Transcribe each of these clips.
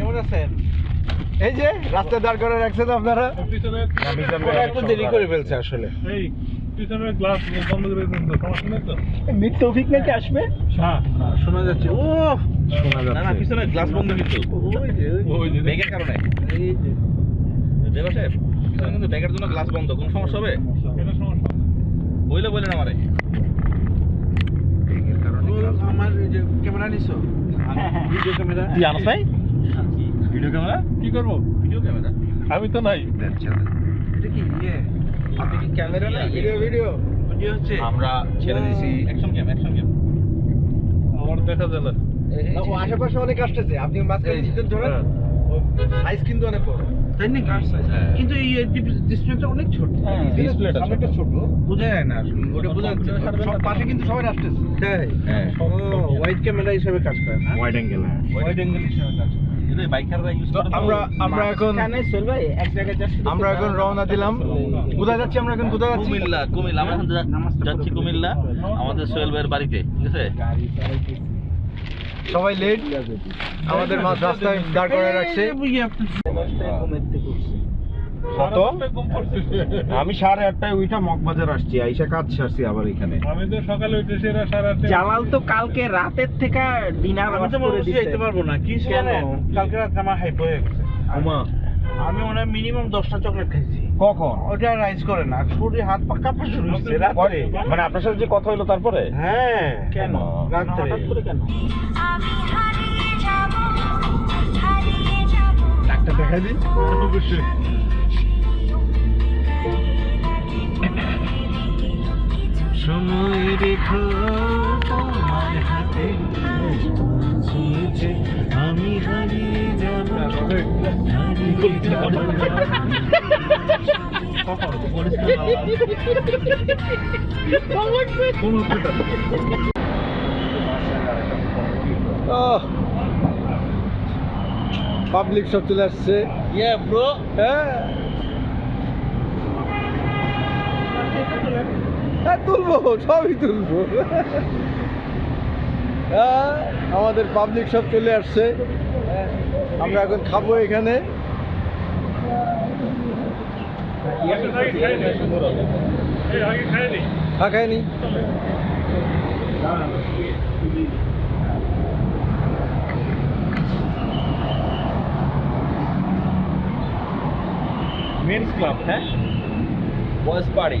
কেমন আছেন? এই যে রাস্তায় দাঁড় করে রাখছেন আপনারা? একটু দেরি করে ফেলছে আসলে। পিছনে বন্ধ করে দিন তো সমস্যা নেই তো? মিট তৌফিক নাকি আসবে? হ্যাঁ। শোনা যাচ্ছে। ও শোনা না না পিছনে গ্লাস বন্ধ কিন্তু। ওই যে ওই যে। ব্যাগের কারণে। এই যে। ড্রাইভার সাহেব পিছনে কিন্তু ব্যাগের জন্য গ্লাস বন্ধ। কোনো সমস্যা হবে? এটা সমস্যা বইলে বললেন আমারে। আমার এই যে ক্যামেরা নিছো? Video camera. তুই আনস ভাই? ভিডিও ক্যামেরা কি করব? ভিডিও ক্যামেরা আমি তো নাই। এটা কি ইয়ে? আপনি কি ক্যামেরা নাই ভিডিও ভিডিও ভিডিও হচ্ছে? আমরা ছেড়ে দিছি। অ্যাকশন ক্যাম অ্যাকশন ক্যাম আমার দেখা যায় না। ও আশেপাশে অনেক আসতেছে। আপনি মাঝখানে এই ধরেন হ্যাঁ। সাইজ কিন্তু অনেক বড়। তাই না কার হ্যাঁ। কিন্তু এই ডিসপ্লেটা অনেক ছোট। ডিসপ্লেটা সামনেটা ছোট। বোঝা যায় না ওটা বোঝা যাচ্ছে। সব পাশে কিন্তু সবাই আসতেছে। তাই। হ্যাঁ। হোয়াইট ক্যামেরা হিসেবে কাজ করে। ওয়াইড অ্যাঙ্গেল হ্যাঁ। হোয়াইট অ্যাঙ্গেল হিসেবে কাজ করে। আমরা আমরা এখন ভাই এক জায়গায় আমরা এখন রওনা দিলাম কোথায় যাচ্ছি আমরা এখন কোথায় যাচ্ছি কুমিল্লা কুমিল্লা আমরা এখন যাচ্ছি কুমিল্লা আমাদের সোহেল ভাইয়ের বাড়িতে ঠিক আছে সবাই লেট আমাদের রাস্তায় দাঁড় করে রাখছে কত? আমি সাড়ে আটটায় উইটা মগবাজার আসছি আইসা কাজ সারছি আবার এখানে। আমি তো সকালে এরা সাড়ে জালাল তো কালকে রাতের থেকে ডিনার আমি তো মনে পারব না কি কালকে রাতে আমার হাইপো হয়ে গেছে। আমা আমি মনে হয় মিনিমাম দশটা চকলেট খাইছি। কখন? ওটা রাইজ করে না শরীর হাত পা কাঁপা শুরু হচ্ছে রাত্রে। মানে আপনার সাথে যে কথা হলো তারপরে? হ্যাঁ। কেন? হঠাৎ করে কেন? আমি হারিয়ে যাব হারিয়ে যাব। ডাক্তার দেখাই দিন সময় রেখো তোমার হাতে আমি হারিয়ে যাব পাবলিক সব চলে আসছে. হ্যাঁ তুলবো, সবই তুলবো। আমাদের পাবলিক সব চলে আসছে। আমরা এখন খাব এখানে। মেন্স ক্লাব হ্যাঁ? বয়েজ পার্টি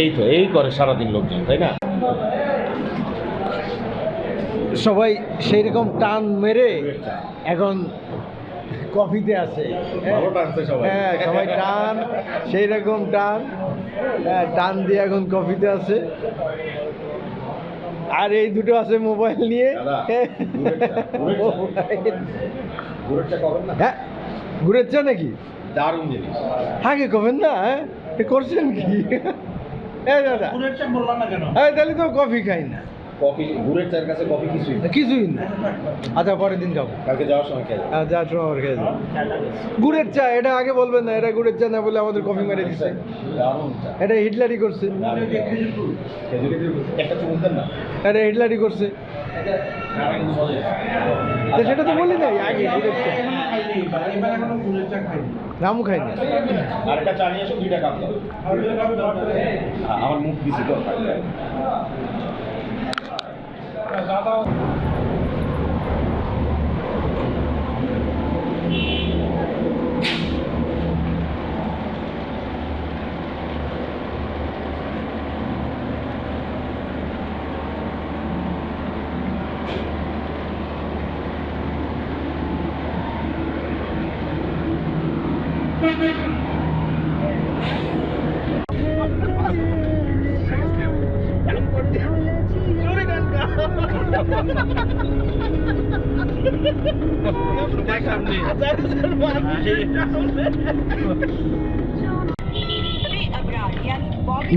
এই তো এই করে সারাদিন লোকজন তাই না? সবাই সেই রকম টান মেরে এখন কফিতে আছে। সবাই। হ্যাঁ সবাই টান সেই রকম টান। হ্যাঁ, টান দিয়ে এখন কফিতে আছে। আর এই দুটো আছে মোবাইল নিয়ে। হ্যাঁ। ঘুরের চা নাকি? দারুণ জিনিস। আগে কবেন না হ্যাঁ? এ করছেন কি? এই দাদা। এই তাহলে তো কফি খাই না। কফি ঘুরের চার কাছে কফি কিছুই না। কিছুই না। আচ্ছা পরের দিন খাব কালকে যাওয়ার সময় খেয়ে যাব। হ্যাঁ যা সময় আমার খেয়ে যাব। গুড়ের চা এটা আগে বলবেন না এটা গুড়ের চা না বলে আমাদের কফি মেরে দিচ্ছে এটা হিটলারি করছে। এটা হিটলারি করছে। সেটা তো বলি নাই আগে গুড়ের চা। নামও খাইনি আর চা নিয়ে এসো দুইটা কাপ দাও। আমার মুখ দিছি তো Là do.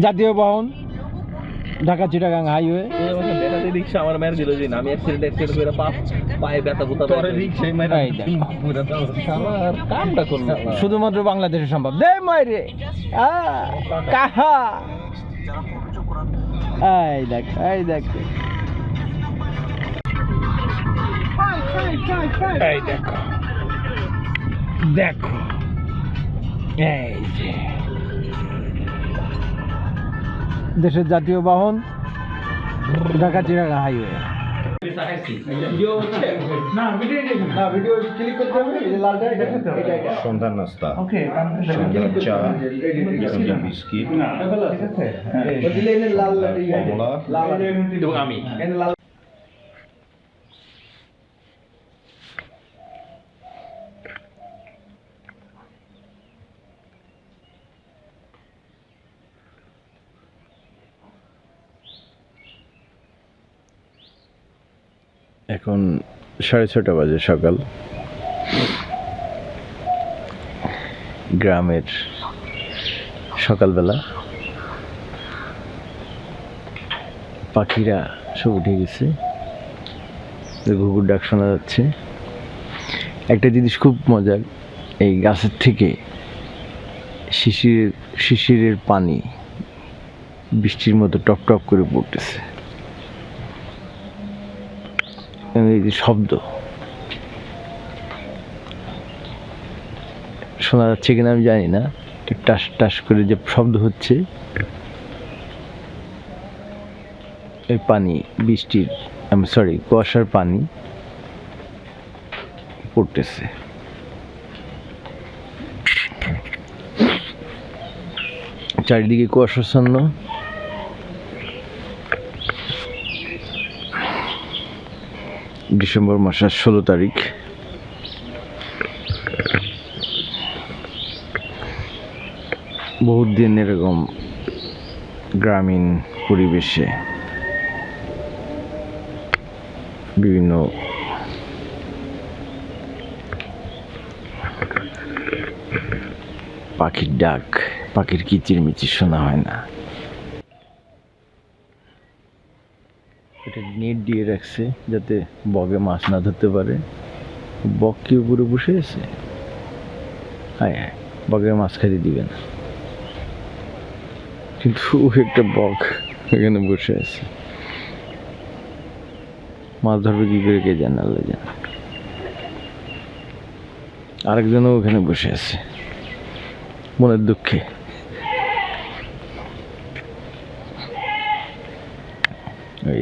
জাতীয় বাহন ঢাকা চিটাগাং হাইওয়ে। রিক্সা আমার মেরে দিল যে আমি অ্যাক্সিডেন্ট অ্যাক্সিডেন্ট করে পা পায়ে ব্যথা গুতা পরে রিক্সা মেরে আমার কামটা করুন শুধুমাত্র বাংলাদেশে সম্ভব। দে মাইরে। কাহা। এই দেখ এই দেখ। এই দেখো। দেখো। এই যে। দেশের জাতীয় বাহন ঢাকা চিটাগাং হাইওয়ে সন্ধ্যার নাস্তা। ওকে সন্ধ্যার চা বিস্কিট। কমলা এবং আমি। লাল এখন সাড়ে ছটা বাজে সকাল। গ্রামের সকালবেলা পাখিরা সব উঠে গেছে। ঘুঘুর ডাক শোনা যাচ্ছে। একটা জিনিস খুব মজার, এই গাছের থেকে শিশির শিশিরের পানি বৃষ্টির মতো টপ টপ করে পড়তেছে এবং এই শব্দ। শোনা যাচ্ছে কিনা আমি জানি না। টাস টাস করে যে শব্দ হচ্ছে। এই পানি, বৃষ্টির, আমি সরি কুয়াশার পানি পড়তেছে। চারিদিকে কুয়াশাচ্ছন্ন। ডিসেম্বর মাসের ষোলো তারিখ। বহুত দিন এরকম গ্রামীণ পরিবেশে বিভিন্ন পাখির ডাক, পাখির কিচির মিচির শোনা হয় না। এটা নেট দিয়ে রাখছে যাতে বগে মাছ না ধরতে পারে। বক কি উপরে বসে আছে? হ্যাঁ হ্যাঁ বগের মাছ খাইতে দিবে না। কিন্তু একটা বক এখানে বসে আছে। মাছ ধরবে কি করে কে জানে, আল্লাহ জানে। আরেকজনও ওখানে বসে আছে। মনের দুঃখে।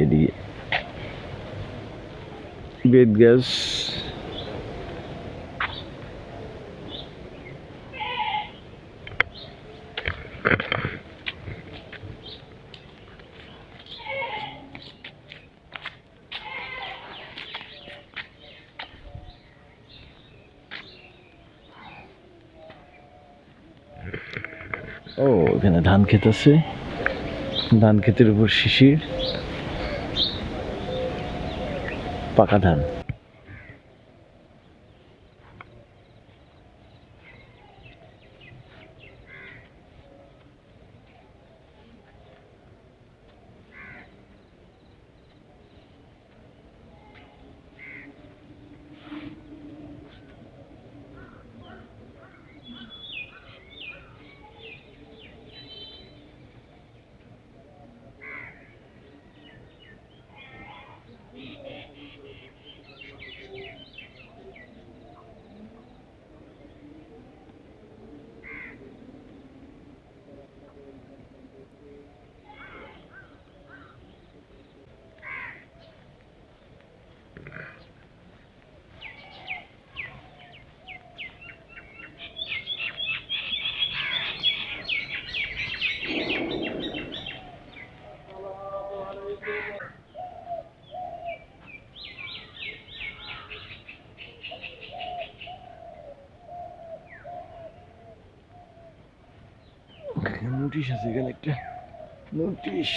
এদিকে। বেদ গ্যাস। ও এখানে ধান ক্ষেত আছে ধান ক্ষেতের উপর শিশির। Pakatan. এখানে নোটিশ আছে এখানে একটা। নোটিশ।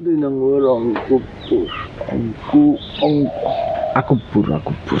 দুই নম্বর অঙ্কুপুর অঙ্কু অঙ্ক আকুপুর আকুপুর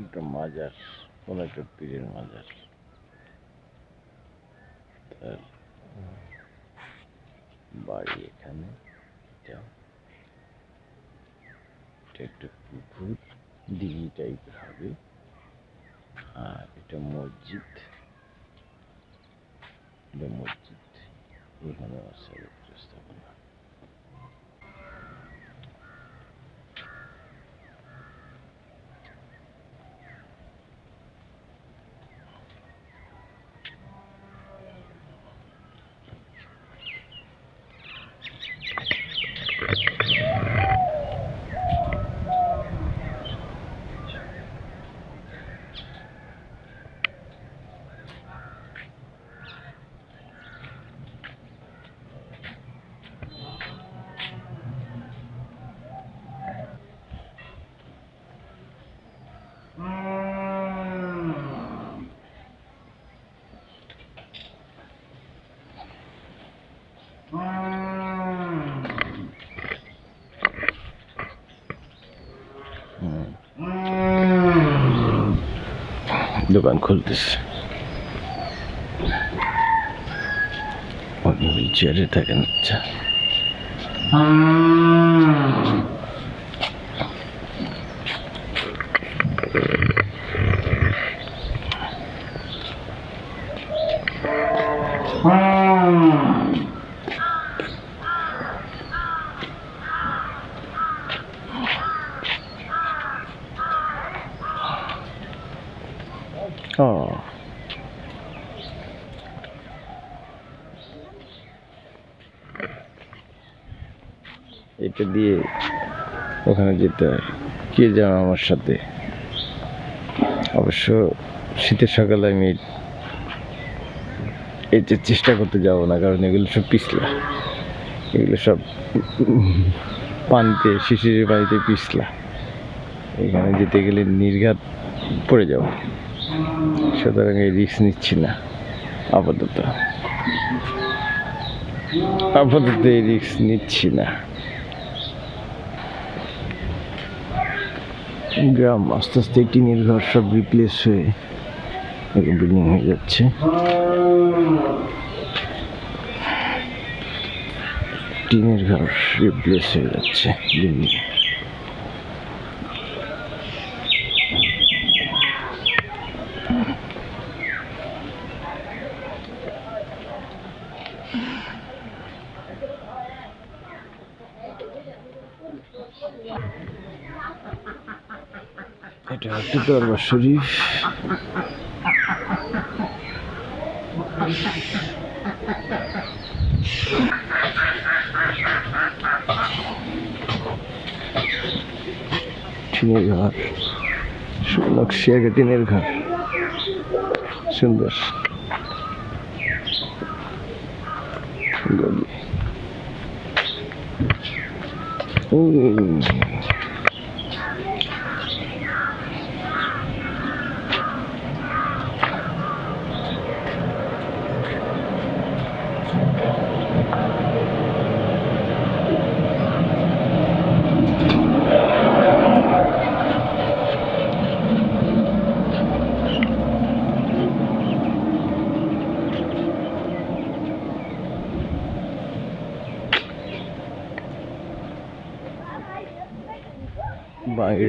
একটা মাজার কোন একটা পীরের মাজার তার বাড়ি এখানে একটা পুকুর, দিঘি টাইপের হবে। আর এটা মসজিদ। এটা মসজিদ এখানে আছে। দোকান খুলতেছে হুইল চেয়ারে থাকেন আচ্ছা ও এটা দিয়ে ওখানে যেতে হয়। কে যাও আমার সাথে? অবশ্য শীতের সকালে আমি এতে চেষ্টা করতে যাব না, কারণ এগুলো সব পিছলা। এগুলো সব পানিতে, শিশিরের পানিতে পিছলা। এখানে যেতে গেলে নির্ঘাত পড়ে যাব। সুতরাং এই রিস্ক নিচ্ছি না, আপাতত। আপাতত এই রিস্ক নিচ্ছি না। গ্রাম আস্তে আস্তে টিনের ঘর সব রিপ্লেস হয়ে বিল্ডিং হয়ে যাচ্ছে। টিনের ঘর রিপ্লেস হয়ে যাচ্ছে বিল্ডিং এটা হচ্ছে দরবার শরীফ টিনের ঘর। নকশিয়াকে টিনের ঘর। সুন্দর। গলি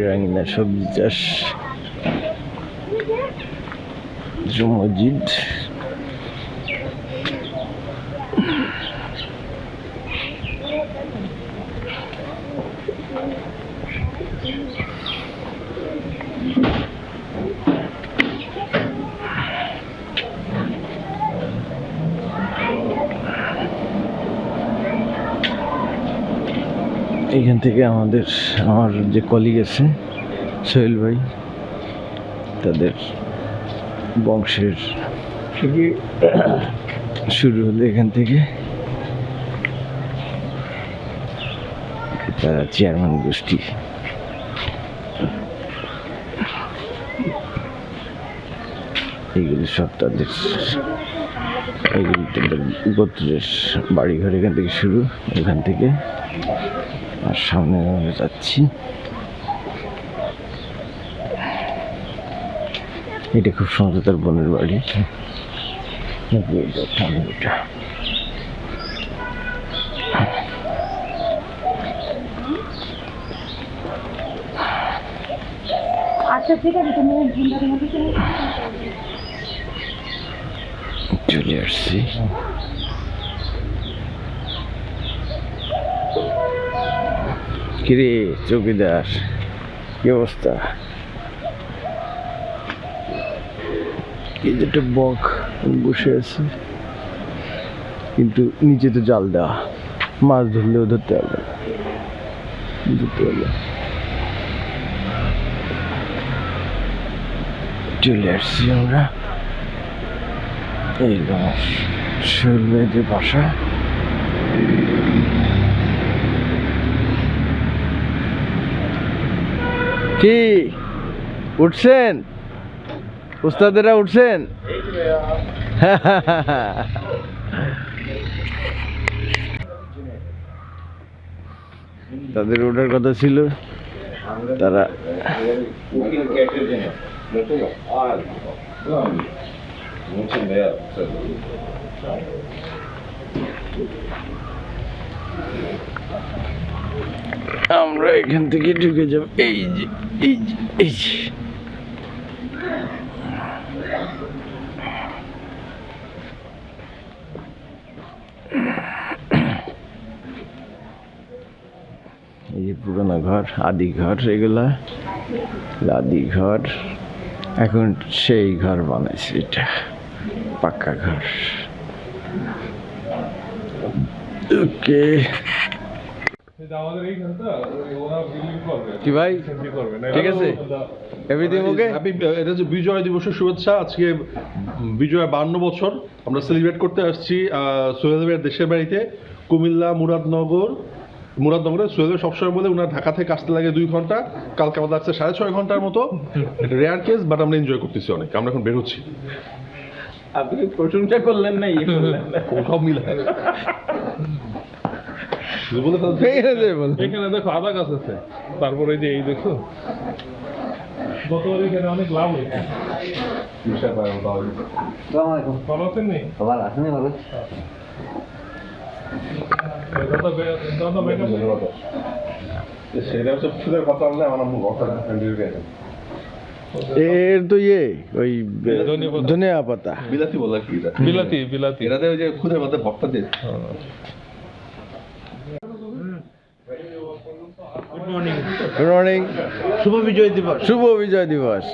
উম। সবজি চাষ মসজিদ এখান থেকে আমাদের, আমার যে কলিগ আছে, সোহেল ভাই, তাদের বংশের শুরু হলো এখান থেকে। তারা চেয়ারম্যান গোষ্ঠী। এইগুলি সব তাদের, এইগুলি তাদের গোত্রের বাড়িঘর এখান থেকে শুরু, এখান থেকে। আর সামনে যাচ্ছি। এটা খুব সুন্দর তার বোনের বাড়ি। এটা আচ্ছা ঠিক আছে তুমি চলে আসছি। কিরে চৌকিদার? কি অবস্থা? একটা বক বসে আছে। কিন্তু নিচে তো জাল দেওয়া। মাছ ধরলেও ধরতে না। ধরতে পারবে চলে আসছি আমরা। এই বাসা। কি? উঠছেন? উস্তাদেরা উঠছেন? তাদের ওঠার কথা ছিল। তারা আমরা এখান থেকে ঢুকে যাব। এই যে এই যে এই যে। এই যে পুরোনো ঘর, আদি ঘর এগুলা। আদি ঘর। এখন সেই ঘর বানাইছে এটা পাক্কা ঘর। ওকে। কি ভাই? সেন্টি করবে না ঠিক আছে। এভরিথিং ওকে হ্যাপি এটা হচ্ছে বিজয় দিবসের শুভেচ্ছা। আজকে বিজয় বান্ন বছর। আমরা সেলিব্রেট করতে আসছি আহ, সোহেল ভাইয়ের দেশের বাড়িতে কুমিল্লা মুরাদনগর। মুরাদনগরে সোহেল ভাই সবসময় বলে ওনার ঢাকা থেকে আসতে লাগে দুই ঘণ্টা কালকে আমাদের আসছে সাড়ে ছয় ঘণ্টার মতো। এটা রেয়ার কেস বাট আমরা এনজয় করতেছি অনেক। আমরা এখন বের হচ্ছি। আপনি প্রশংসা করলেন না ইয়ে করলেন সব বলে ফেলছি। এখানে দেখো আদা গাছ আছে। তারপরে এই যে এই দেখো। গতবার এখানে অনেক লাভ হয়েছে। ভালো আছেন নি। এর তো ইয়ে ওই ধনিয়া পাতা। বিলাতি বলে কি বিলাতি বিলাতি। এটাতে ওই যে খুদের মধ্যে ভর্তা দিয়ে। গুড মর্নিং শুভ বিজয় দিবস শুভ বিজয় দিবস